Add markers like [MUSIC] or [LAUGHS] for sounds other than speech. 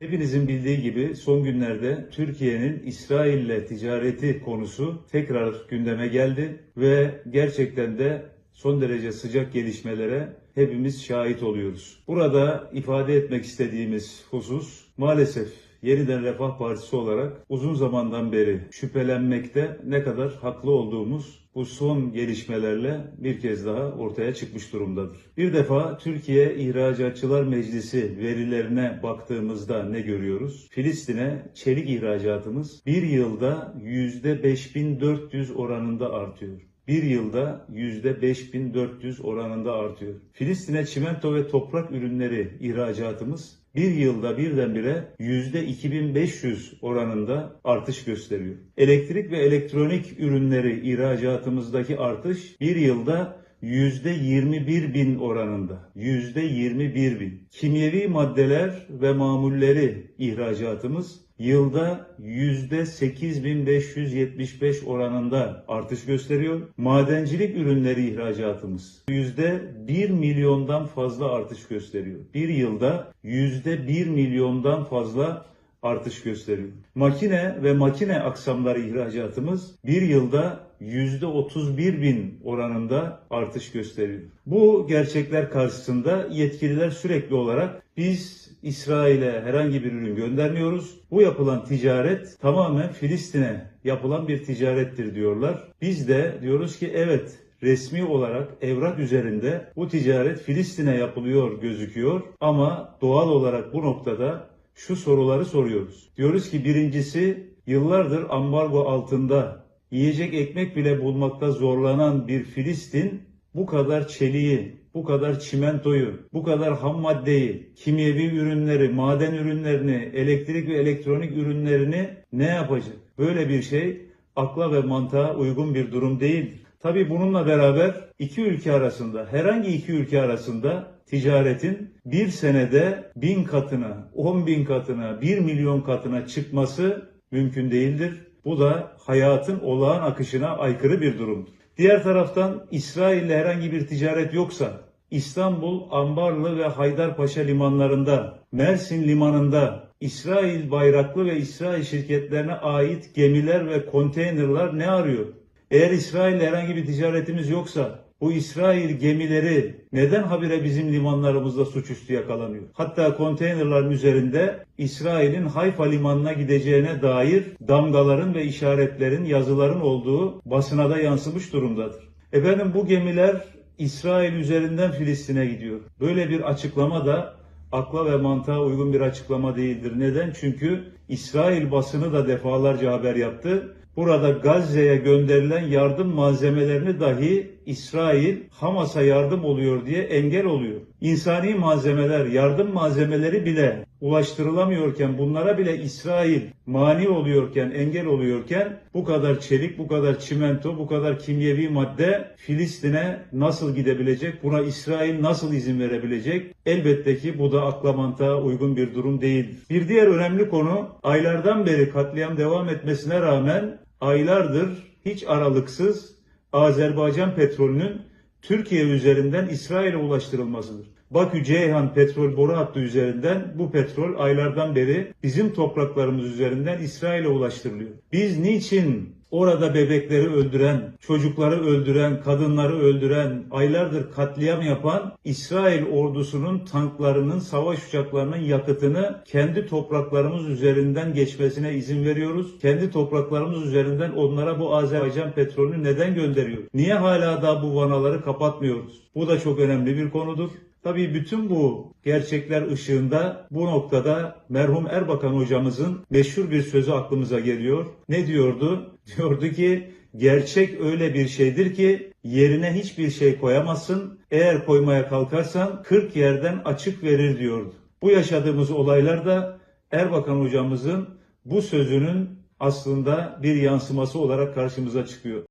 Hepinizin bildiği gibi son günlerde Türkiye'nin İsrail ile ticareti konusu tekrar gündeme geldi ve gerçekten de son derece sıcak gelişmelere hepimiz şahit oluyoruz. Burada ifade etmek istediğimiz husus maalesef Yeniden Refah Partisi olarak uzun zamandan beri şüphelenmekte ne kadar haklı olduğumuz bu son gelişmelerle bir kez daha ortaya çıkmış durumdadır. Bir defa Türkiye İhracatçılar Meclisi verilerine baktığımızda ne görüyoruz? Filistin'e çelik ihracatımız bir yılda %5400 oranında artıyor. Bir yılda %5400 oranında artıyor. Filistin'e çimento ve toprak ürünleri ihracatımız bir yılda birdenbire %2500 oranında artış gösteriyor. Elektrik ve elektronik ürünleri ihracatımızdaki artış bir yılda %21 bin oranında. %21 bin. Kimyevi maddeler ve mamulleri ihracatımız yılda %8575 oranında artış gösteriyor. Madencilik ürünleri ihracatımız %1 milyondan fazla artış gösteriyor. Bir yılda %1 milyondan fazla artış gösteriyor. Makine ve makine aksamları ihracatımız bir yılda %31 bin oranında artış gösteriyor. Bu gerçekler karşısında yetkililer sürekli olarak biz İsrail'e herhangi bir ürün göndermiyoruz. Bu yapılan ticaret tamamen Filistin'e yapılan bir ticarettir diyorlar. Biz de diyoruz ki evet resmi olarak evrak üzerinde bu ticaret Filistin'e yapılıyor gözüküyor ama doğal olarak bu noktada şu soruları soruyoruz. Diyoruz ki birincisi yıllardır ambargo altında yiyecek ekmek bile bulmakta zorlanan bir Filistin bu kadar çeliği, bu kadar çimentoyu, bu kadar ham maddeyi, kimyevi ürünleri, maden ürünlerini, elektrik ve elektronik ürünlerini ne yapacak? Böyle bir şey akla ve mantığa uygun bir durum değil. Tabi bununla beraber iki ülke arasında, herhangi iki ülke arasında ticaretin bir senede bin katına, on bin katına, bir milyon katına çıkması mümkün değildir. Bu da hayatın olağan akışına aykırı bir durumdur. Diğer taraftan İsrail ile herhangi bir ticaret yoksa İstanbul, Ambarlı ve Haydarpaşa limanlarında, Mersin limanında İsrail bayraklı ve İsrail şirketlerine ait gemiler ve konteynerlar ne arıyor? Eğer İsrail ile herhangi bir ticaretimiz yoksa bu İsrail gemileri neden habire bizim limanlarımızda suçüstü yakalanıyor? Hatta konteynerların üzerinde İsrail'in Hayfa limanına gideceğine dair damgaların ve işaretlerin, yazıların olduğu basına da yansımış durumdadır. Efendim bu gemiler İsrail üzerinden Filistin'e gidiyor. Böyle bir açıklama da akla ve mantığa uygun bir açıklama değildir. Neden? Çünkü İsrail basını da defalarca haber yaptı. Burada Gazze'ye gönderilen yardım malzemelerini dahi İsrail Hamas'a yardım oluyor diye engel oluyor. İnsani malzemeler, yardım malzemeleri bile ulaştırılamıyorken, bunlara bile İsrail mani oluyorken, engel oluyorken bu kadar çelik, bu kadar çimento, bu kadar kimyevi madde Filistin'e nasıl gidebilecek? Buna İsrail nasıl izin verebilecek? Elbette ki bu da akla mantığa uygun bir durum değil. Bir diğer önemli konu aylardan beri katliam devam etmesine rağmen aylardır hiç aralıksız Azerbaycan petrolünün Türkiye üzerinden İsrail'e ulaştırılmasıdır. Bakü Ceyhan petrol boru hattı üzerinden bu petrol aylardan beri bizim topraklarımız üzerinden İsrail'e ulaştırılıyor. Biz niçin orada bebekleri öldüren, çocukları öldüren, kadınları öldüren, aylardır katliam yapan İsrail ordusunun tanklarının, savaş uçaklarının yakıtını kendi topraklarımız üzerinden geçmesine izin veriyoruz. Kendi topraklarımız üzerinden onlara bu Azerbaycan petrolünü neden gönderiyor? Niye hala da bu vanaları kapatmıyoruz? Bu da çok önemli bir konudur. Tabii bütün bu gerçekler ışığında bu noktada merhum Erbakan hocamızın meşhur bir sözü aklımıza geliyor. Ne diyordu? [LAUGHS] Diyordu ki gerçek öyle bir şeydir ki yerine hiçbir şey koyamazsın. Eğer koymaya kalkarsan 40 yerden açık verir diyordu. Bu yaşadığımız olaylar da Erbakan hocamızın bu sözünün aslında bir yansıması olarak karşımıza çıkıyor.